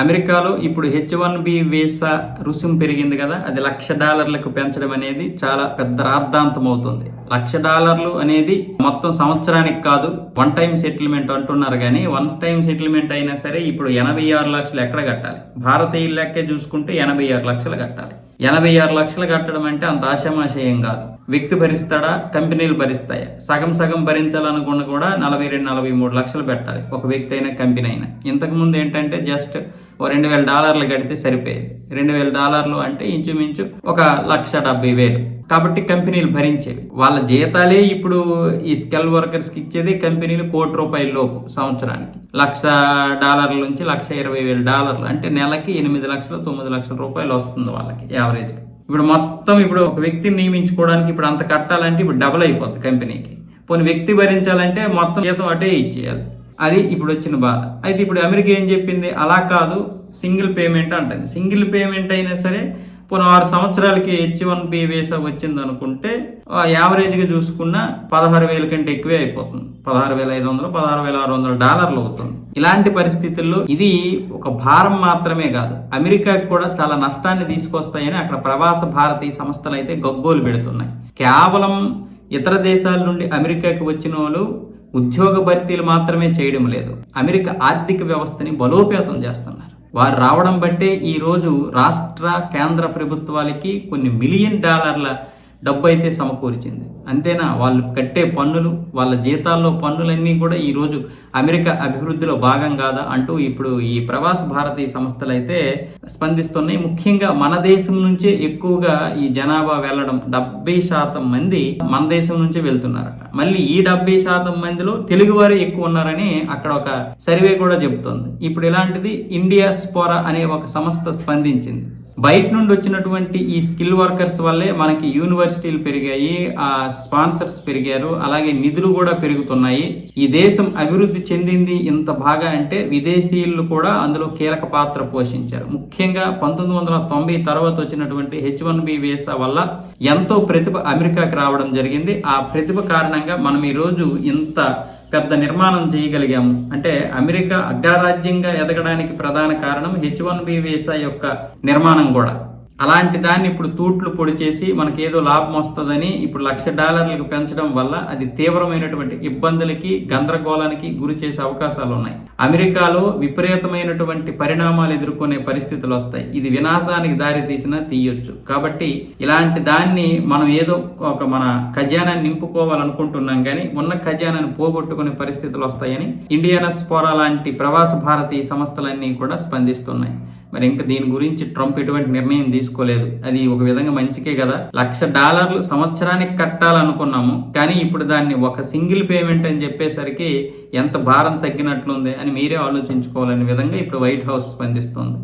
అమెరికాలో ఇప్పుడు H one B visa రుసుము పెరిగింది కదా అది లక్ష డాలర్లకు పెంచడం అనేది చాలా పెద్ద రాద్ధాంతం అవుతుంది. లక్ష డాలర్లు అనేది మొత్తం సంవత్సరానికి కాదు వన్ టైం సెటిల్మెంట్ అంటున్నారు కానీ వన్ టైం సెటిల్మెంట్ అయినా సరే ఇప్పుడు ఎనభై ఆరు లక్షలు ఎక్కడ కట్టాలి? భారతీయుల లెక్కే చూసుకుంటే ఎనభై ఆరు లక్షలు కట్టాలి. ఎనభై ఆరు లక్షలు కట్టడం అంటే అంత ఆశామాశయం కాదు. వ్యక్తి భరిస్తాడా? కంపెనీలు భరిస్తాయా? సగం సగం భరించాలనుకున్న కూడా నలభై రెండు నలభై మూడు లక్షలు పెట్టాలి. ఒక వ్యక్తి అయినా కంపెనీ అయినా. ఇంతకుముందు ఏంటంటే జస్ట్ ఓ రెండు వేల డాలర్లు కడితే సరిపోయేది. రెండు వేల డాలర్లు అంటే ఇంచుమించు ఒక లక్ష డెబ్బై వేలు. కాబట్టి కంపెనీలు భరించేవి. వాళ్ళ జీతాలే ఇప్పుడు ఈ స్కెల్ వర్కర్స్కి ఇచ్చేది కంపెనీలు కోటి రూపాయల లోపు సంవత్సరానికి. లక్ష డాలర్ల నుంచి లక్ష ఇరవై వేల డాలర్లు. అంటే నెలకి ఎనిమిది లక్షలు తొమ్మిది లక్షల రూపాయలు వస్తుంది వాళ్ళకి యావరేజ్గా. ఇప్పుడు మొత్తం ఇప్పుడు ఒక వ్యక్తిని నియమించుకోవడానికి ఇప్పుడు అంత కట్టాలంటే ఇప్పుడు డబుల్ అయిపోతుంది కంపెనీకి. పోనీ వ్యక్తి భరించాలంటే మొత్తం జీతం అటే ఇచ్చేయాలి. అది ఇప్పుడు వచ్చిన బాధ. అయితే ఇప్పుడు అమెరికా ఏం చెప్పింది? అలా కాదు సింగిల్ పేమెంట్ అంటుంది. సింగిల్ పేమెంట్ అయినా సరే పోనీ ఆరు సంవత్సరాలకి హెచ్ వన్ బి వీసా వచ్చింది అనుకుంటే యావరేజ్గా చూసుకున్న పదహారు వేల కంటే ఎక్కువే అయిపోతుంది. పదహారు వేల ఐదు వందలు పదహారు వేల ఆరు వందల డాలర్లు అవుతుంది. ఇలాంటి పరిస్థితుల్లో ఇది ఒక భారం మాత్రమే కాదు. అమెరికాకి కూడా చాలా నష్టాన్ని తీసుకొస్తాయని అక్కడ ప్రవాస భారతీయ సంస్థలు అయితే గగ్గోలు పెడుతున్నాయి. కేవలం ఇతర దేశాల నుండి అమెరికాకి వచ్చిన వాళ్ళు ఉద్యోగ భర్తీలు మాత్రమే చేయడం లేదు. అమెరికా ఆర్థిక వ్యవస్థని బలోపేతం చేస్తున్నారు. వారు రావడం బట్టే ఈరోజు రాష్ట్ర కేంద్ర ప్రభుత్వాలకి కొన్ని మిలియన్ డాలర్ల డబ్బు అయితే సమకూర్చింది. అంతేనా? వాళ్ళు కట్టే పన్నులు వాళ్ళ జీతాల్లో పన్నులన్నీ కూడా ఈరోజు అమెరికా అభివృద్ధిలో భాగం కాదా అంటూ ఇప్పుడు ఈ ప్రవాస భారతీయ సంస్థలు అయితే స్పందిస్తున్నాయి. ముఖ్యంగా మన దేశం నుంచే ఎక్కువగా ఈ జనాభా వెళ్ళడం డెబ్బై శాతం మంది మన దేశం నుంచే వెళ్తున్నారట. మళ్ళీ ఈ డెబ్బై శాతం మందిలో తెలుగు వారే ఎక్కువ ఉన్నారని అక్కడ ఒక సర్వే కూడా చెబుతోంది. ఇప్పుడు ఇలాంటిది ఇండియా స్పోరా అనే ఒక సంస్థ స్పందించింది. బయట నుండి వచ్చినటువంటి ఈ స్కిల్ వర్కర్స్ వల్లే మనకి యూనివర్సిటీలు పెరిగాయి ఆ స్పాన్సర్స్ పెరిగారు అలాగే నిధులు కూడా పెరుగుతున్నాయి. ఈ దేశం అభివృద్ధి చెందింది ఇంత బాగా అంటే విదేశీయులు కూడా అందులో కీలక పాత్ర పోషించారు. ముఖ్యంగా పంతొమ్మిది వందల తొంభై తర్వాత వచ్చినటువంటి హెచ్ వన్ బి వీసా వల్ల ఎంతో ప్రతిభ అమెరికాకి రావడం జరిగింది. ఆ ప్రతిభ కారణంగా మనం ఈరోజు ఇంత పెద్ద నిర్మాణం చేయగలిగాము. అంటే అమెరికా అగ్రరాజ్యంగా ఎదగడానికి ప్రధాన కారణం హెచ్ వన్ బి వీసా యొక్క నిర్మాణం కూడా. అలాంటి దాన్ని ఇప్పుడు తూట్లు పొడి చేసి మనకేదో లాభం వస్తుందని ఇప్పుడు లక్ష డాలర్లకు పెంచడం వల్ల అది తీవ్రమైనటువంటి ఇబ్బందులకి గందరగోళానికి గురి చేసే అవకాశాలు ఉన్నాయి. అమెరికాలో విపరీతమైనటువంటి పరిణామాలు ఎదుర్కొనే పరిస్థితులు వస్తాయి. ఇది వినాశానికి దారి తీసినా తీయొచ్చు. కాబట్టి ఇలాంటి దాన్ని మనం ఏదో ఒక మన ఖజానాన్ని నింపుకోవాలనుకుంటున్నాం కానీ ఉన్న ఖజానాన్ని పోగొట్టుకునే పరిస్థితులు వస్తాయని ఇండియానస్ పోరా లాంటి ప్రవాస భారతీయ సంస్థలన్నీ కూడా స్పందిస్తున్నాయి. మరి ఇంకా దీని గురించి ట్రంప్ ఎటువంటి నిర్ణయం తీసుకోలేదు. అది ఒక విధంగా మంచికే కదా. లక్ష డాలర్లు సంవత్సరానికి కట్టాలనుకున్నాము. కానీ ఇప్పుడు దాన్ని ఒక సింగిల్ పేమెంట్ అని చెప్పేసరికి ఎంత భారం తగ్గినట్లుంది అని మీరే ఆలోచించుకోవాలనే విధంగా ఇప్పుడు వైట్ హౌస్ స్పందిస్తోంది.